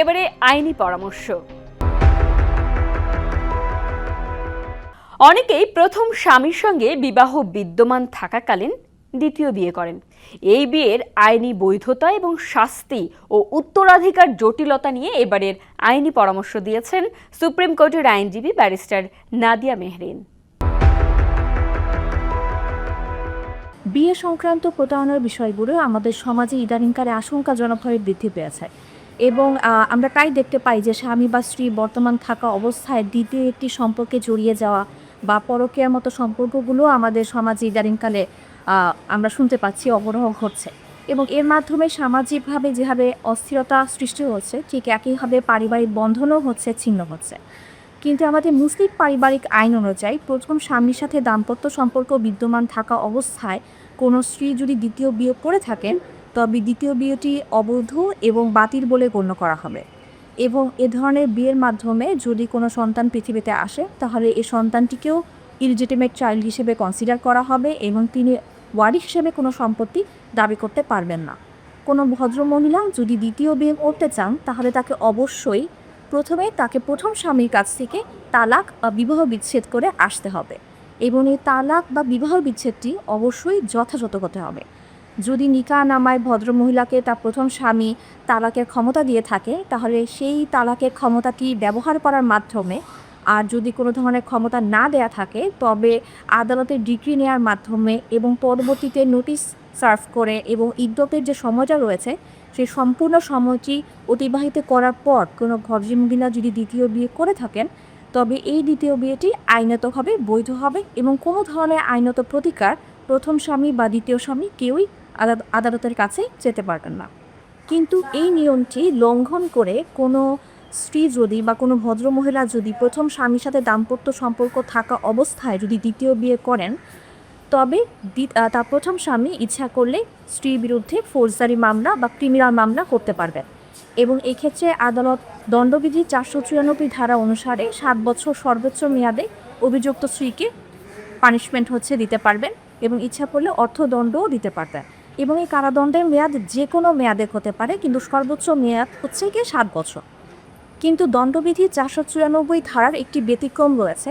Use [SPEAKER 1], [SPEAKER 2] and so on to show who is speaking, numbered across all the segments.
[SPEAKER 1] এবারে আইনি পরামর্শ। অনেকেই প্রথম স্বামীর সঙ্গে বিবাহ বিদ্যমান থাকাকালীন দ্বিতীয় বিয়ে করেন। এই বিয়ের আইনি বৈধতা এবং শাস্তি ও উত্তরাধিকার জটিলতা নিয়ে এবারের আইনি পরামর্শ দিয়েছেন সুপ্রিম কোর্টের আইনজীবী ব্যারিস্টার নাদিয়া মেহরিন।
[SPEAKER 2] বিয়ে সংক্রান্ত প্রতারণার বিষয়গুলো আমাদের সমাজে ইদানিংকালে আশঙ্কাজনকভাবে বৃদ্ধি পেয়েছে। এবং আমরা প্রায় দেখতে পাই যে স্বামী বা স্ত্রী বর্তমান থাকা অবস্থায় দ্বিতীয় একটি সম্পর্কে জড়িয়ে যাওয়া বা পরকীয়ার মতো সম্পর্কগুলো আমাদের সমাজে ইদানিংকালে আমরা শুনতে পাচ্ছি অবরহ ঘটছে। এবং এর মাধ্যমে সামাজিকভাবে যেভাবে অস্থিরতা সৃষ্টি হচ্ছে, ঠিক একইভাবে পারিবারিক বন্ধনও হচ্ছে, ছিন্ন হচ্ছে। কিন্তু আমাদের মুসলিম পারিবারিক আইন অনুযায়ী প্রথম স্বামীর সাথে দাম্পত্য সম্পর্ক বিদ্যমান থাকা অবস্থায় কোনো স্ত্রী যদি দ্বিতীয় বিয়োগ করে থাকেন তবে দ্বিতীয় বিয়েটি অবৈধ এবং বাতিল বলে গণ্য করা হবে। এবং এ ধরনের বিয়ের মাধ্যমে যদি কোনো সন্তান পৃথিবীতে আসে, তাহলে এই সন্তানটিকেও ইলিজিটিমেট চাইল্ড হিসেবে কনসিডার করা হবে এবং তিনি ওয়ারিশ হিসেবে কোনো সম্পত্তি দাবি করতে পারবেন না। কোনো ভদ্রমহিলা যদি দ্বিতীয় বিয়ে করতে চান, তাহলে তাকে অবশ্যই প্রথমে তাকে প্রথম স্বামীর কাছ থেকে তালাক বা বিবাহ বিচ্ছেদ করে আসতে হবে। এবং এই তালাক বা বিবাহ বিচ্ছেদটি অবশ্যই যথাযথ হতে হবে। যদি নিকা নামায় ভদ্রমহিলাকে তার প্রথম স্বামী তালাকের ক্ষমতা দিয়ে থাকে, তাহলে সেই তালাকের ক্ষমতাটি ব্যবহার করার মাধ্যমে আর যদি কোনো ধরনের ক্ষমতা না দেয়া থাকে, তবে আদালতের ডিগ্রি নেওয়ার মাধ্যমে এবং পরবর্তীতে নোটিশ সার্ভ করে এবং ইদ্যতের যে সময়টা রয়েছে সেই সম্পূর্ণ সময়টি অতিবাহিত করার পর কোনো ভদ্রমহিলা যদি দ্বিতীয় বিয়ে করে থাকেন, তবে এই দ্বিতীয় বিয়েটি আইনতভাবে বৈধ হবে এবং কোনো ধরনের আইনত প্রতিকার প্রথম স্বামী বা দ্বিতীয় স্বামী কেউই আদালতের কাছে যেতে পারবেন না। কিন্তু এই নিয়মটি লঙ্ঘন করে কোনো স্ত্রী যদি বা কোনো ভদ্রমহিলা যদি প্রথম স্বামীর সাথে দাম্পত্য সম্পর্ক থাকা অবস্থায় যদি দ্বিতীয় বিয়ে করেন, তবে তার প্রথম স্বামী ইচ্ছা করলে স্ত্রীর বিরুদ্ধে ফৌজদারি মামলা বা ক্রিমিনাল মামলা করতে পারবেন। এবং এক্ষেত্রে আদালত দণ্ডবিধি চারশো চুরানব্বই ধারা অনুসারে সাত বছর সর্বোচ্চ মেয়াদে অভিযুক্ত স্ত্রীকে পানিশমেন্ট হচ্ছে দিতে পারবেন এবং ইচ্ছা করলে অর্থদণ্ডও দিতে পারবেন। এবং এই কারাদণ্ডের মেয়াদ যে কোনো মেয়াদে হতে পারে, কিন্তু সর্বোচ্চ মেয়াদ হচ্ছে গিয়ে সাত বছর। কিন্তু দণ্ডবিধি চারশো চুরানব্বই ধারার একটি ব্যতিক্রম রয়েছে।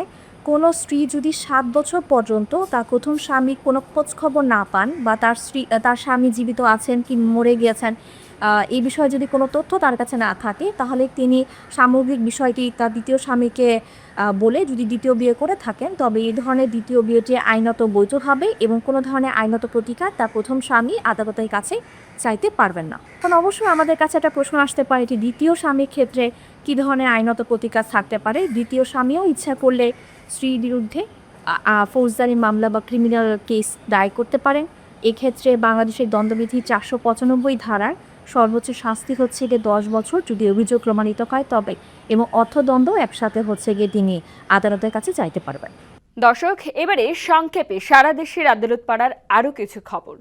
[SPEAKER 2] কোনো স্ত্রী যদি সাত বছর পর্যন্ত তার প্রথম স্বামী কোনো খোঁজ খবর না পান বা তার স্ত্রী, তার স্বামী জীবিত আছেন কি মরে গিয়েছেন এই বিষয়ে যদি কোনো তথ্য তার কাছে না থাকে, তাহলে তিনি সামগ্রিক বিষয়টি তার দ্বিতীয় স্বামীকে বলে যদি দ্বিতীয় বিয়ে করে থাকেন, তবে এই ধরনের দ্বিতীয় বিয়েটি আইনত বৈধ হবে এবং কোনো ধরনের আইনত প্রতিকার তার প্রথম স্বামী আদালতের কাছে চাইতে পারবেন না। কারণ অবশ্যই আমাদের কাছে একটা প্রশ্ন আসতে পারে যে দ্বিতীয় স্বামীর ক্ষেত্রে কী ধরনের আইনত প্রতিকার থাকতে পারে? দ্বিতীয় স্বামীও ইচ্ছা করলে স্ত্রীর বিরুদ্ধে ফৌজদারি মামলা বা ক্রিমিনাল কেস দায়ের করতে পারেন। এক্ষেত্রে বাংলাদেশের দণ্ডবিধি চারশো পঁচানব্বই ধারার সর্বোচ্চ শাস্তি হচ্ছে গিয়ে দশ বছর যদি অভিযোগ প্রমাণিত হয় তবে এবং অর্থদণ্ড একসাথে হচ্ছে গিয়ে তিনি আদালতের কাছে যাইতে পারবেন।
[SPEAKER 1] দর্শক, এবারে সংক্ষেপে সারা দেশের আদালত পাড়ার আরও কিছু খবর।